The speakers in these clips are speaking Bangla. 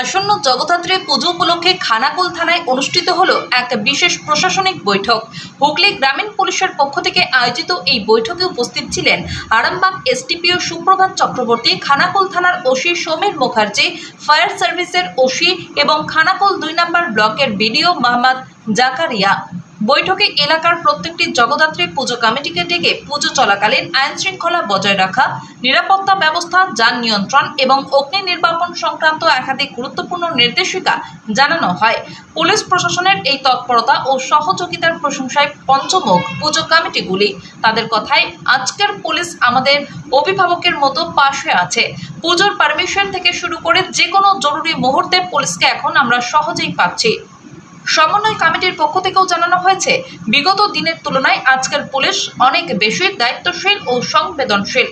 আসন্ন জগদ্ধাত্রী পুজো উপলক্ষে খানাকুল থানায় অনুষ্ঠিত হল এক বিশেষ প্রশাসনিক বৈঠক। হুগলি গ্রামীণ পুলিশের পক্ষ থেকে আয়োজিত এই বৈঠকে উপস্থিত ছিলেন আরামবাগ এসটিপিও সুপ্রভাত চক্রবর্তী, খানাকুল থানার ওসি সমীর মুখার্জি, ফায়ার সার্ভিসের ওসি এবং খানাকুল দুই নম্বর ব্লকের বিডিও মোহাম্মদ জাকারিয়া। বৈঠকে এলাকার প্রত্যেকটি জগদ্ধাত্রী পুজো কমিটিকে ডেকে পুজো চলাকালীন আইন শৃঙ্খলা বজায় রাখা, নিরাপত্তা ব্যবস্থা, যান নিয়ন্ত্রণ এবং অগ্নি নির্বাপন সংক্রান্ত একাধিক গুরুত্বপূর্ণ নির্দেশিকা জানানো হয়। পুলিশ প্রশাসনের এই তৎপরতা ও সহযোগিতার প্রশংসায় পঞ্চমুখ পুজো কমিটিগুলি তাদের কথায়, আজকের পুলিশ আমাদের অভিভাবকের মতো পাশে আছে। পুজোর পারমিশন থেকে শুরু করে যে কোনো জরুরি মুহূর্তে পুলিশকে এখন আমরা সহজেই পাচ্ছি। সমন্বয় কমিটির পক্ষ থেকেও জানানো হয়েছে, বিগত দিনের তুলনায় আজকের পুলিশ অনেক বেশি দায়িত্বশীল ও সংবেদনশীল।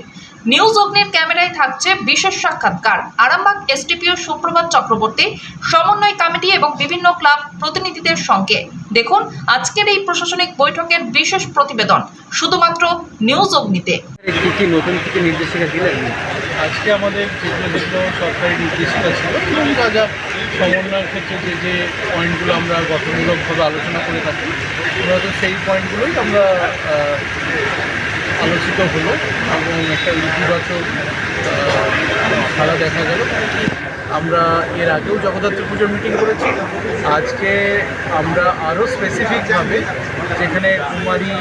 নিউজ অগ্নির ক্যামেরায় থাকছে বিশেষ সাক্ষাৎকার। আরামবাগ এসটিপিও সুপ্রভাত চক্রবর্তী, সমন্বয় কমিটি এবং বিভিন্ন ক্লাব প্রতিনিধিদের সঙ্গে। দেখুন আজকের এই প্রশাসনিক বৈঠকের বিশেষ প্রতিবেদন শুধুমাত্র নিউজ অগ্নিতে। কি কি নির্দেশিকা দিলেন? আজকে আমাদের যেগুলো সরকারি নির্দেশিকা ছিল এবং যা যা সমন্বয়ের ক্ষেত্রে যে যে পয়েন্টগুলো আমরা গঠনমূলকভাবে আলোচনা করে থাকি মূলত সেই পয়েন্টগুলোই আমরা আলোচিত হলো এবং একটা ইতিবাচক সাড়া দেখা গেল। আমরা এর আগেও জগদ্ধাত্রী পুজোর মিটিং করেছি। আজকে আমরা আরও স্পেসিফিকভাবে যেখানে কুমারী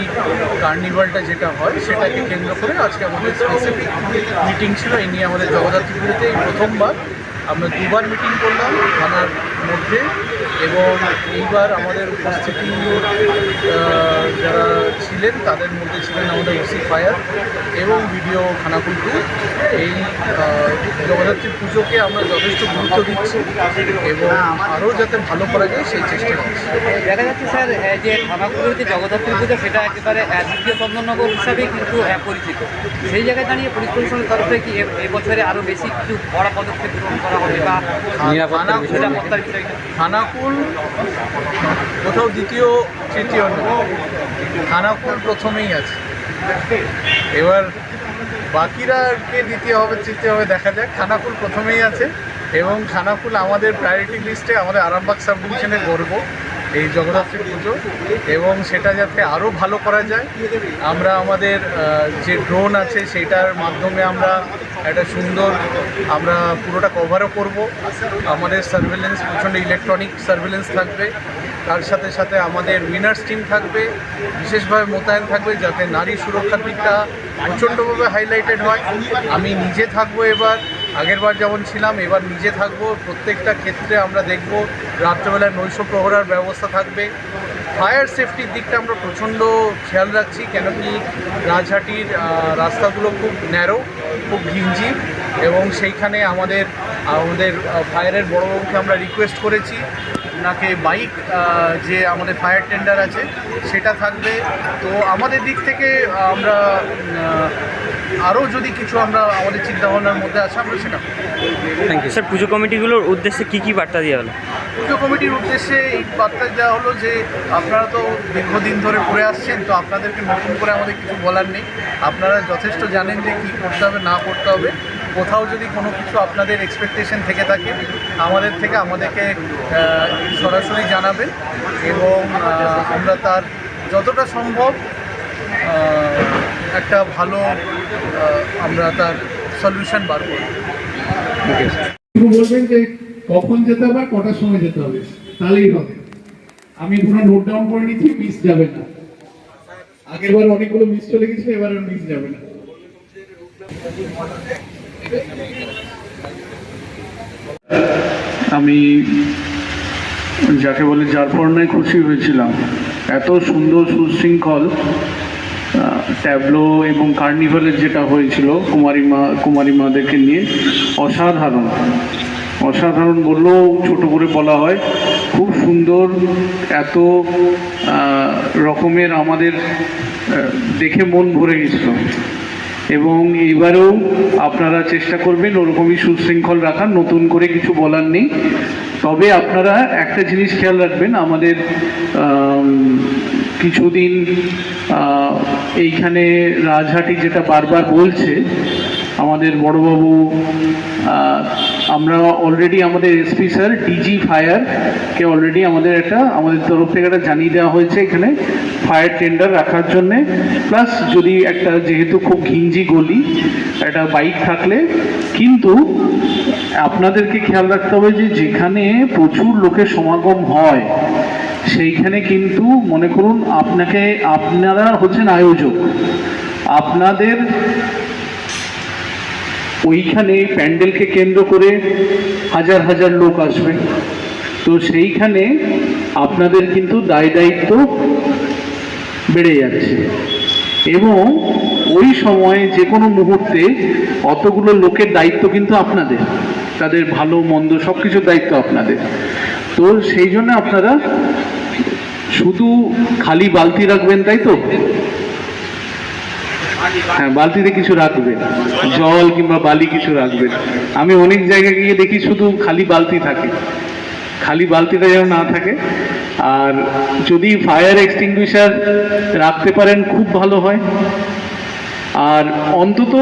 কার্নিভালটা যেটা হয়, সেটাকে কেন্দ্র করে আজকে আমাদের স্পেসিফিক মিটিং ছিল। এই নিয়ে আমাদের জগদ্ধাত্রী পুজোতে প্রথমবার আমরা দুবার মিটিং করলাম। থানার মধ্যে এবং এইবার আমাদের উপস্থিতি যারা ছিলেন তাদের মধ্যে ছিলেন আমাদের ওসি ফায়ার এবং ভিডিও খানাকুল টু এই জগদ্ধাত্রী পুজোকে আমরা যথেষ্ট গুরুত্ব দিচ্ছি এবং আরও যাতে ভালো করা যায় সেই চেষ্টা করছি। দেখা যাচ্ছে স্যার যে থানাগুলোর যে জগদ্ধাত্রী পুজো সেটা একেবারে দ্বিতীয় চন্দননগর হিসাবেই কিন্তু পরিচিত। সেই জায়গায় দাঁড়িয়ে পুলিশ প্রশাসনের তরফে কি এবছরে আরও বেশি কিছু বড় পদক্ষেপ গ্রহণ করা হবে বা নিরাপত্তার খানাকুল কোথাও দ্বিতীয়, তৃতীয় খানাকুল প্রথমেই আছে। এবার বাকিরা কে দ্বিতীয় হবে, তৃতীয় হবে দেখা যাক। খানাকুল প্রথমেই আছে এবং খানাকুল আমাদের প্রায়োরিটি লিস্টে আমাদের আরামবাগ সাব ডিভিশনের গর্ব এই জগদ্ধাত্রী পুজো এবং সেটা যাতে আরও ভালো করা যায়। আমরা আমাদের যে ড্রোন আছে সেটার মাধ্যমে আমরা একটা সুন্দর আমরা পুরোটা কভারও করব। আমাদের সার্ভেলেন্স প্রচণ্ড ইলেকট্রনিক সার্ভেলেন্স থাকবে। তার সাথে সাথে আমাদের উইনার্স টিম থাকবে। বিশেষভাবে মোতায়েন থাকবে যাতে নারী সুরক্ষার দিকটা প্রচণ্ডভাবে হাইলাইটেড হয়। আমি নিজে থাকব এবার। আগেরবার যেমন ছিলাম, এবার নিজে থাকব। প্রত্যেকটা ক্ষেত্রে আমরা দেখব রাত্রেবেলায় নৈশ প্রহরার ব্যবস্থা থাকবে। ফায়ার সেফটির দিকটা আমরা প্রচণ্ড খেয়াল রাখছি কেন কি রাজহাটির রাস্তাগুলো খুব ন্যারো খুব ঘিঞ্জি এবং সেইখানে আমাদের আমাদের ফায়ারের বড়োবাবুকে আমরা রিকোয়েস্ট করেছি ওনাকে বাইক যে আমাদের ফায়ার টেন্ডার আছে, সেটা থাকবে তো আমাদের দিক থেকে আমরা আরও যদি কিছু আমরা, আমাদের চিন্তাভাবনার মধ্যে আছে, আমরা সেটা। থ্যাংক ইউ স্যার পুজো কমিটিগুলোর উদ্দেশ্যে কী কী বার্তা দেওয়া হলো? পুজো কমিটির উদ্দেশ্যে এই বার্তা দেওয়া হলো যে আপনারা তো দীর্ঘদিন ধরে করে আসছেন তো আপনাদেরকে নতুন করে আমাদের কিছু বলার নেই। আপনারা যথেষ্ট জানেন যে কী করতে হবে না করতে হবে। কোথাও যদি কোনো কিছু আপনাদের এক্সপেকটেশন থেকে থাকে আমাদের থেকে আমাদেরকে সরাসরি জানাবেন এবং আমরা তার যতটা সম্ভব একটা ভালো আমরা তার সলিউশন বার করব। বলবেন যে কখন যেতে হবে, কটার সময় যেতে হবে? তাহলেই হবে। আমি পুরো নোট ডাউন করে নিচ্ছি মিস যাবে না। অনেকগুলো মিস চলে গেছে, এবার মিস যাবে না। আমি যাকে বলে যার পড়নায় খুশি হয়েছিলাম। এত সুন্দর, সুশৃঙ্খল ট্যাবলো এবং কার্নিভালের যেটা হয়েছিল কুমারী মা কুমারী মাদেরকে নিয়ে অসাধারণ। অসাধারণ বললেও ছোট করে বলা হয় খুব সুন্দর এত রকমের আমাদের দেখে মন ভরে গেছিল। এবং এইবারেও আপনারা চেষ্টা করবেন ওরকমই সুশৃঙ্খল রাখার নতুন করে কিছু বলার নেই। তবে আপনারা একটা জিনিস খেয়াল রাখবেন আমাদের আম, কিছুদিন এইখানে রাজহাটি যেটা বারবার বলছে আমাদের বড়বাবু আমরা অলরেডি আমাদের এসপি স্যার ডিজি ফায়ার কে অলরেডি আমাদের একটা, আমাদের তরফ থেকে একটা জানিয়ে দেওয়া হয়েছে এখানে ফায়ার টেন্ডার রাখার জন্যে। প্লাস যদি একটা যেহেতু খুব ঘিঞ্জি গলি, একটা বাইক থাকলে, কিন্তু আপনাদেরকে খেয়াল রাখতে হবে যে যেখানে প্রচুর লোকের সমাগম হয়, সেইখানে কিন্তু মনে করুন আপনাকে, আপনারা হচ্ছেন আয়োজক। আপনাদের ওইখানে প্যান্ডেলকে কেন্দ্র করে হাজার হাজার লোক আসবে। তো সেইখানে আপনাদের কিন্তু দায় দায়িত্ব বেড়ে যাচ্ছে। এবং ওই সময়ে যে কোনো মুহূর্তে অতগুলো লোকের দায়িত্ব কিন্তু আপনাদের, তাদের ভালো, মন্দ সব কিছুর দায়িত্ব আপনাদের। তো সেই জন্য আপনারা শুধু খালি বালতি রাখবেন, তাই তো? হ্যাঁ বালতিতে কিছু রাখবেন। জল কিংবা বালি কিছু রাখবেন। আমি অনেক জায়গায় গিয়ে দেখি শুধু খালি বালতি থাকে। খালি বালতিটা যেন না থাকে। আর যদি ফায়ার এক্সটিংগুইশার রাখতে পারেন খুব ভালো হয়। আর অন্তত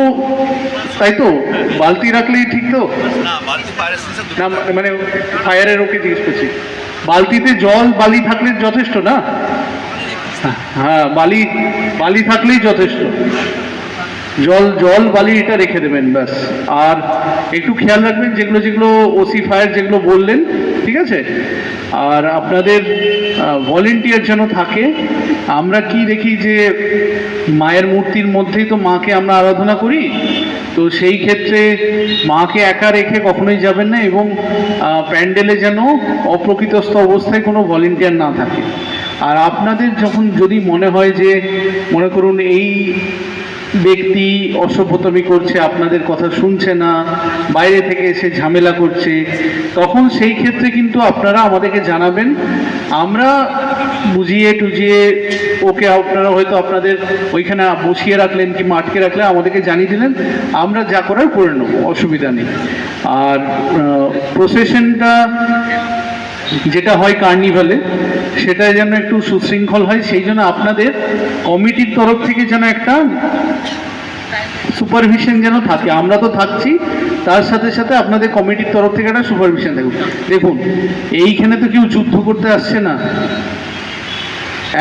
তাই তো? বালতি রাখলেই ঠিক তো? না মানে ফায়ারের ওকে জিজ্ঞেস করছি। বালতিতে জল বালি থাকলে যথেষ্ট না? হ্যাঁ বালি বালি থাকলেই যথেষ্ট। জল জল, বালি, এটা রেখে দেবেন, ব্যাস। আর একটু খেয়াল রাখবেন, যেগুলো যেগুলো ওসি ফায়ার যেগুলো বললেন, ঠিক আছে? আর আপনাদের ভলেন্টিয়ার যেন থাকে, আমরা কি দেখি যে মায়ের মূর্তির মধ্যেই তো মাকে আমরা আরাধনা করি, তো সেই ক্ষেত্রে মাকে একা রেখে কখনোই যাবেন না এবং প্যান্ডেলে যেন অপ্রকৃতস্থ অবস্থায় কোনো ভলেন্টিয়ার না থাকে। আর আপনাদের যখন যদি মনে হয় যে, মনে করুন এই ব্যক্তি অসভ্যতমি করছে, আপনাদের কথা শুনছে না, বাইরে থেকে এসে ঝামেলা করছে, তখন সেই ক্ষেত্রে কিন্তু আপনারা আমাদেরকে জানাবেন। আমরা বুঝিয়ে টুজিয়ে ওকে আপনারা হয়তো আপনাদের ওইখানে বসিয়ে রাখলেন কিংবা আটকে রাখলেন, আমাদেরকে জানিয়ে দিলেন। আমরা যা করার করে নেব, অসুবিধা নেই। আর প্রসেশনটা যেটা হয় কার্নিভালে সেটা যেন একটু সুশৃঙ্খল হয়, সেই জন্য আপনাদের কমিটির তরফ থেকে যেন একটা সুপারভিশন যেন থাকে। আমরা তো থাকছি, তার সাথে সাথে আপনাদের কমিটির তরফ থেকে একটা সুপারভিশন থাকুক। দেখুন, এইখানে তো কেউ যুদ্ধ করতে আসছে না।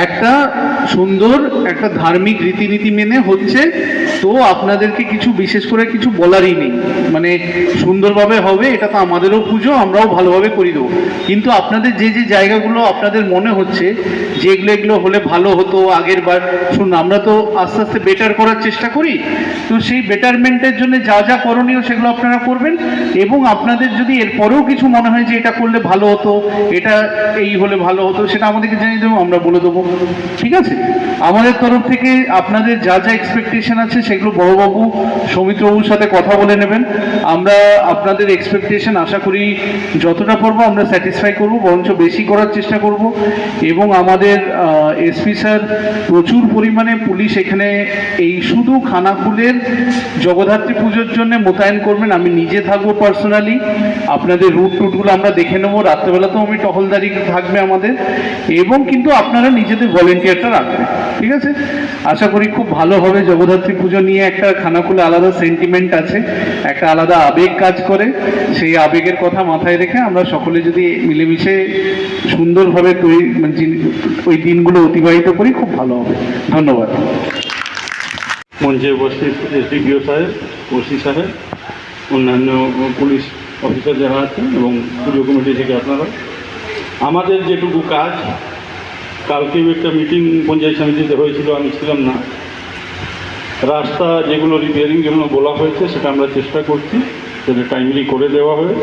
একটা সুন্দর, একটা ধার্মিক রীতিনীতি মেনে হচ্ছে তো আপনাদেরকে কিছু, বিশেষ করে কিছু বলারই নেই। মানে সুন্দরভাবে হবে, এটা তো আমাদেরও পুজো, আমরাও ভালোভাবে করি দেবো। কিন্তু আপনাদের যে যে জায়গাগুলো আপনাদের মনে হচ্ছে যে এগুলো এগুলো হলে ভালো হতো, আগের বার, শুনুন, আমরা তো আস্তে আস্তে বেটার করার চেষ্টা করি। তো সেই বেটারমেন্টের জন্য যা যা করণীয়, সেগুলো আপনারা করবেন। এবং আপনাদের যদি এরপরেও কিছু মনে হয় যে, এটা করলে ভালো হতো, এটা এই হলে ভালো হতো, সেটা আমাদেরকে জানিয়ে দেবো, আমরা বলে দেবো। ঠিক আছে? আমাদের তরফ থেকে আপনাদের যা যা এক্সপেকটেশন আছে সেগুলো বড়বাবু, সৌমিত্রবাবুর সাথে কথা বলে নেবেন। আমরা আপনাদের এক্সপেকটেশন আশা করি যতটা পারব আমরা স্যাটিসফাই করব, বরঞ্চ বেশি করার চেষ্টা করব। এবং আমাদের এসপি স্যার প্রচুর পরিমাণে পুলিশ এখানে এই শুধু খানাকুলের জগদ্ধাত্রী পুজোর জন্য মোতায়েন করবেন। আমি নিজে থাকব পার্সোনালি আপনাদের রুট টুটগুলো আমরা দেখে নেব। রাত্রেবেলাতেও আমি টহলদারি থাকবে আমাদের। এবং কিন্তু আপনারা নিজেদের ভলেন্টিয়ারটা রাখবেন। ঠিক আছে? আশা করি খুব ভালো হবে জগদ্ধাত্রী পুজো নিয়ে একটা খানাকুলে আলাদা সেন্টিমেন্ট আছে, একটা আলাদা আবেগ কাজ করে। সেই আবেগের কথা মাথায় রেখে আমরা সকলে যদি মিলেমিশে সুন্দরভাবে তৈরি মানে ওই দিনগুলো অতিবাহিত করি, খুব ভালো হবে। ধন্যবাদ। মঞ্চে উপস্থিত এসডিপিও সাহেব, ওসি সাহেব, অন্যান্য পুলিশ অফিসার যারা আছেন এবং পুজো কমিটি থেকে আপনারা। আমাদের যেটুকু কাজ, কালকেও একটা মিটিং পঞ্চায়েত সমিতিতে হয়েছিল, আমি ছিলাম না। রাস্তা যেগুলো রিপেয়ারিং জন্য বলা হয়েছে, সেটা আমরা চেষ্টা করছি সেটা টাইমলি করে দেওয়া হয়।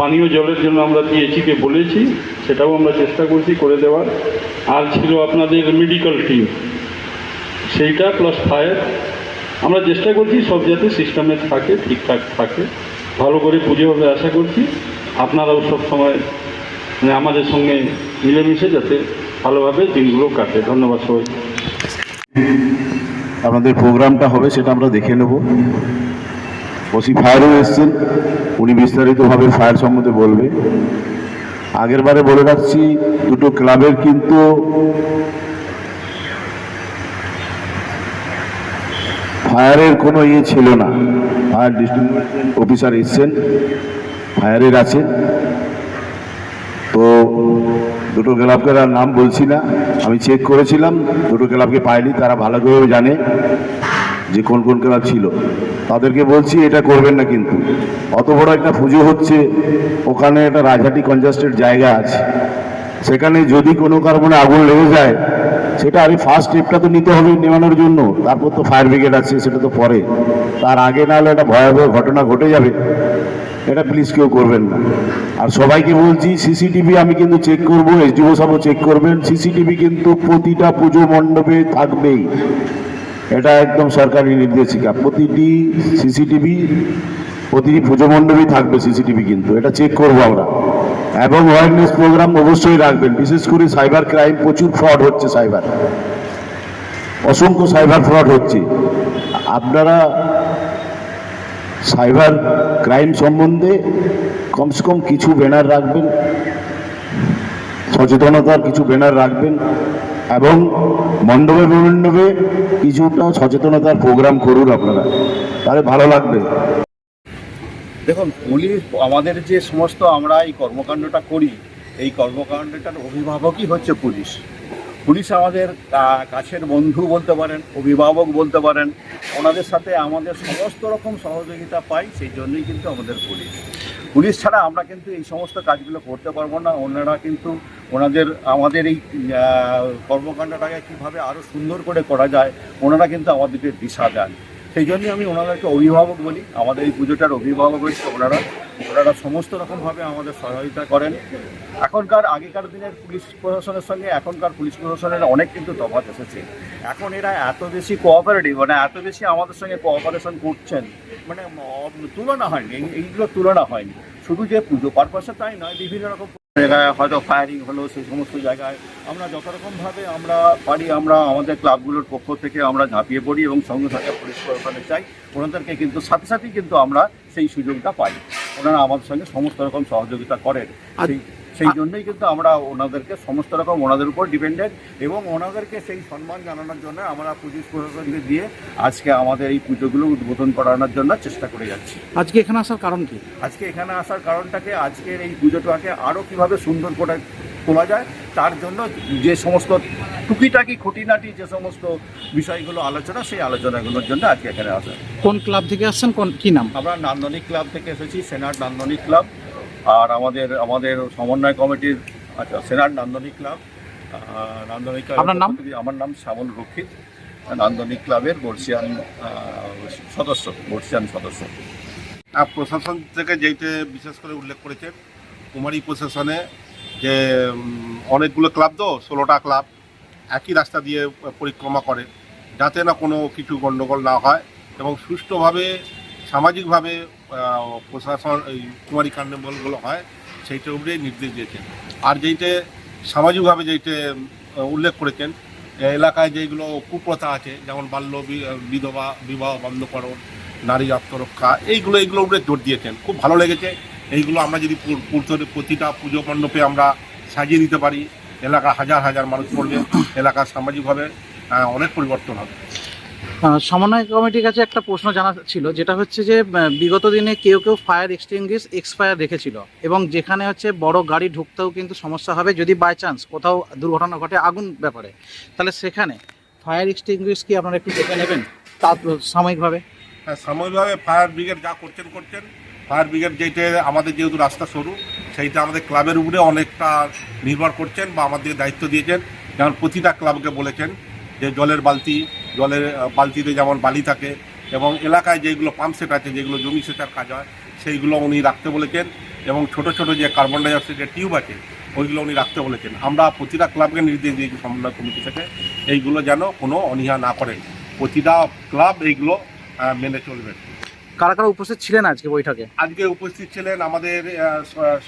পানীয় জলের জন্য আমরা পিএইচিকে বলেছি, সেটাও আমরা চেষ্টা করছি করে দেওয়ার। আর ছিল আপনাদের মেডিকেল টিম সেইটা প্লাস ফায়ার আমরা চেষ্টা করছি সব যাতে সিস্টেমে থাকে, ঠিকঠাক থাকে। ভালো করে পুজো হবে আশা করছি। আপনারাও সব সময় মানে আমাদের সঙ্গে মিলেমিশে যাতে ভালোভাবে দিনগুলো কাটে। ধন্যবাদ সবাই আমাদের প্রোগ্রামটা হবে, সেটা আমরা দেখে নেব। ওসি ফায়ারও এসছেন, উনি বিস্তারিতভাবে ফায়ার সম্বন্ধে বলবে। আগের বারে বলে রাখছি, দুটো ক্লাবের কিন্তু ফায়ারের কোনো ইয়ে ছিল না। ফায়ার ডিস্ট্রিবিউশন অফিসার এসছেন, ফায়ারের আছে তো দুটো ক্লাবকে নাম বলছি না। আমি চেক করেছিলাম, দুটো ক্লাবকে পাইনি, তারা ভালো করে জানে যে কোন কোন ক্লাব ছিল। তাদেরকে বলছি, এটা করবেন না কিন্তু। অত বড় একটা পুজো হচ্ছে, ওখানে একটা রাজহাটি কনজাস্টেড জায়গা আছে। সেখানে যদি কোনো কারণে আগুন লেগে যায়, সেটা আমি ফার্স্ট স্টেপটা তো নিতে হবে নেওয়ানোর জন্য। তারপর তো ফায়ার ব্রিগেড আছে, সেটা তো পরে। তার আগে না হলে একটা ভয়াবহ ঘটনা ঘটে যাবে। এটা প্লিজ কেউ করবেন না। আর সবাইকে বলছি সিসিটিভি আমি কিন্তু চেক করব এসডিও সাহেবও চেক করবেন। সিসিটিভি কিন্তু প্রতিটা পুজো মণ্ডপে থাকবেই। এটা একদম সরকারি নির্দেশিকা। প্রতিটি সিসিটিভি প্রতিটি পুজো মণ্ডপেই থাকবে সিসিটিভি কিন্তু। এটা চেক করব আমরা। এবং অ্যাওয়ারনেস প্রোগ্রাম অবশ্যই রাখবেন। বিশেষ করে সাইবার ক্রাইম প্রচুর ফ্রড হচ্ছে সাইবার অসংখ্য সাইবার ফ্রড হচ্ছে। আপনারা সাইবার ক্রাইম সম্বন্ধে কমসে কম কিছু ব্যানার রাখবেন, সচেতনতার কিছু ব্যানার রাখবেন এবং মণ্ডপে মণ্ডপে কিছুটা সচেতনতার প্রোগ্রাম করুন আপনারা, তাহলে ভালো লাগবে। দেখুন, পুলিশ, আমাদের যে সমস্ত আমরা এই কর্মকাণ্ডটা করি, এই কর্মকাণ্ডটার অভিভাবকই হচ্ছে পুলিশ। পুলিশ আমাদের কাছের বন্ধু বলতে পারেন, অভিভাবক বলতে পারেন, ওনাদের সাথে আমাদের সমস্ত রকম সহযোগিতা পাই, সেই জন্যই কিন্তু আমাদের পুলিশ। পুলিশ ছাড়া আমরা কিন্তু এই সমস্ত কাজগুলো করতে পারব না, ওনারা কিন্তু ওনাদের, আমাদের এই কর্মকাণ্ডটাকে কীভাবে আরও সুন্দর করে করা যায়, ওনারা কিন্তু আমাদেরকে দিশা দেন। সেই জন্যই আমি ওনাদেরকে অভিভাবক বলি, আমাদের এই পুজোটার অভিভাবক হচ্ছে ওনারা। ওনারা সমস্ত রকমভাবে আমাদের সহযোগিতা করেন। এখনকার আগেকার দিনের পুলিশ প্রশাসনের সঙ্গে এখনকার পুলিশ প্রশাসনের অনেক কিন্তু তফাৎ এসেছে। এখন এরা এত বেশি কোঅপারেটিভ মানে এত বেশি আমাদের সঙ্গে কোঅপারেশন করছেন মানে তুলনা হয়নি, এই- এইগুলো তুলনা হয়নি। শুধু যে পুজো পারপাসে তাই নয়, বিভিন্ন রকম জায়গায় হয়তো ফায়ারিং হলো সেই সমস্ত জায়গায়। আমরা যত রকমভাবে আমরা পারি আমরা আমাদের ক্লাবগুলোর পক্ষ থেকে আমরা ঝাঁপিয়ে পড়ি এবং সঙ্গে সঙ্গে পরিষ্কার ওখানে চাই। ওনাদেরকে কিন্তু সাথে সাথেই কিন্তু আমরা সেই সুযোগটা পাই। ওনারা আমাদের সঙ্গে সমস্ত রকম সহযোগিতা করেন। সেই সেই জন্যই কিন্তু আমরা ওনাদেরকে সমস্ত রকম ওনাদের উপর ডিপেন্ডেন্ট এবং ওনাদেরকে সেই সম্মান জানানোর জন্য আমরা পুলিশ প্রশাসনকে দিয়ে আজকে আমাদের এই পুজোগুলো উদ্বোধন করানোর জন্য চেষ্টা করে যাচ্ছি। আজকে এখানে আসার কারণ কি? আজকে এখানে আসার কারণটাকে আজকের এই পুজোটাকে আরও কীভাবে সুন্দর করে তোলা যায় তার জন্য যে সমস্ত টুকিটাকি খুঁটিনাটি যে সমস্ত বিষয়গুলো আলোচনা সেই আলোচনাগুলোর জন্য আজকে এখানে আসা। কোন ক্লাব থেকে আসছেন? কোন কী নাম? আমরা নান্দনিক ক্লাব থেকে এসেছি সেনার নান্দনিক ক্লাব। আর আমাদের আমাদের সমন্বয় কমিটির আচ্ছা সেনাট নান্দনিক ক্লাব নান্দনিক আপনার নাম? আমার নাম শ্যামল রক্ষিত নান্দনিক ক্লাবের বর্ষিয়ান সদস্য বর্ষিয়ান সদস্য আর প্রশাসন থেকে যেইটা বিশেষ করে উল্লেখ করেছেন কুমারী প্রশাসনে যে অনেকগুলো ক্লাব তো ষোলোটা ক্লাব একই রাস্তা দিয়ে পরিক্রমা করে যাতে না কোনো কিছু গণ্ডগোল না হয় এবং সুষ্ঠুভাবে সামাজিকভাবে প্রশাসন, এই কুমারী কার্নিভালগুলো হয় সেইটার উপরে নির্দেশ দিয়েছেন। আর যেইটা সামাজিকভাবে যেইটা উল্লেখ করেছেন এলাকায় যেগুলো কুপ্রথা আছে, যেমন বাল্য বিধবা, বিবাহ বন্ধকরণ, নারী আত্মরক্ষা, এইগুলো এইগুলো উপরে জোর দিয়েছেন। খুব ভালো লেগেছে। এইগুলো আমরা যদি পুর- পুর- প্রতিটা পুজো মণ্ডপে আমরা সাজিয়ে দিতে পারি। এলাকা হাজার হাজার মানুষ পড়বে, এলাকার সামাজিকভাবে অনেক পরিবর্তন হবে। সমন্বয় কমিটির কাছে একটা প্রশ্ন জানা ছিল যেটা হচ্ছে যে বিগত দিনে কেউ কেউ ফায়ার এক্সটিংগুইশ এক্সপায়ার রেখেছিল এবং যেখানে হচ্ছে বড় গাড়ি ঢুকতেও কিন্তু সমস্যা হবে যদি বাই চান্স কোথাও দুর্ঘটনা ঘটে আগুন ব্যাপারে। তাহলে সেখানে ফায়ার এক্সটিংগুইশ কি আপনারা একটু দেখে নেবেন? তা সাময়িকভাবে। হ্যাঁ, সাময়িকভাবে ফায়ার ব্রিগেড যা করছেন করছেন। ফায়ার ব্রিগেড যেইটা আমাদের যেহেতু রাস্তা সরু সেইটা আমাদের ক্লাবের উপরে অনেকটা নির্ভর করছেন বা আমাদের দায়িত্ব দিয়েছেন। যেমন প্রতিটা ক্লাবকে বলেছেন যে জলের বালতি জলের বালতিতে যেমন বালি থাকে এবং এলাকায় যেগুলো পাম্প সেট আছে যেগুলো জমি সেচার কাজ হয় সেইগুলো উনি রাখতে বলেছেন এবং ছোট ছোট যে কার্বন ডাইঅক্সাইডের টিউব আছে ওইগুলো উনি রাখতে বলেছেন। আমরা প্রতিটা ক্লাবকে নির্দেশ দিয়েছি সমন্বয় কমিটি থেকে এইগুলো যেন কোনো অনীহা না করেন প্রতিটা ক্লাব এইগুলো মেনে চলবেন কারা কারা উপস্থিত ছিলেন আজকে বৈঠকে? আজকে উপস্থিত ছিলেন আমাদের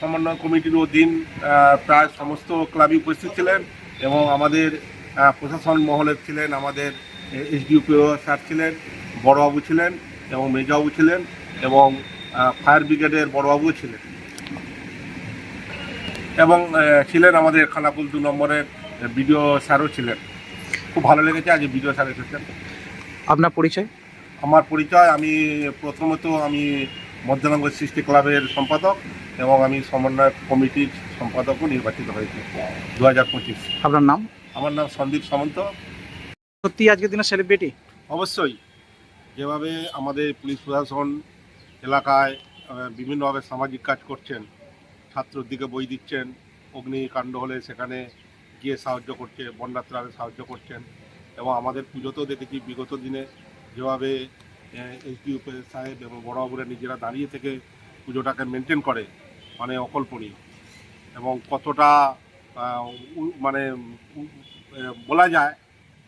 সমন্বয় কমিটির অধীন প্রায় সমস্ত ক্লাবই উপস্থিত ছিলেন এবং আমাদের প্রশাসন মহলের ছিলেন আমাদের এসডিউপিও স্যার ছিলেন বড়বাবু ছিলেন এবং মেজবাবু ছিলেন এবং ফায়ার ব্রিগেডের বড়বাবু ছিলেন। এবং ছিলেন আমাদের খানাকুল দু নম্বরের বিডিও স্যারও ছিলেন। খুব ভালো লেগেছে আজ বিডিও স্যার এসেছেন। আপনার পরিচয়? আমার পরিচয় আমি প্রথমত আমি মধ্যনাঙ্গ সৃষ্টি ক্লাবের সম্পাদক এবং আমি সমন্বয় কমিটির সম্পাদকও নির্বাচিত হয়েছি দু হাজার পঁচিশ। আপনার নাম? আমার নাম সন্দীপ সামন্ত। সত্যি আজকের দিনের সেলিব্রিটি অবশ্যই। যেভাবে আমাদের পুলিশ প্রশাসন এলাকায় বিভিন্নভাবে সামাজিক কাজ করছেন, ছাত্রর দিকে বই দিচ্ছেন, অগ্নিকাণ্ড হলে সেখানে গিয়ে সাহায্য করছে বন্যাত্রাণে সাহায্য করছেন এবং আমাদের পুজোতেও দেখেছি, বিগত দিনে যেভাবে এসডিও সাহেব এবং বড়বাবুরা নিজেরা দাঁড়িয়ে থেকে পুজোটাকে মেনটেন করে মানে অকল্পনীয় এবং কতটা মানে বলা যায়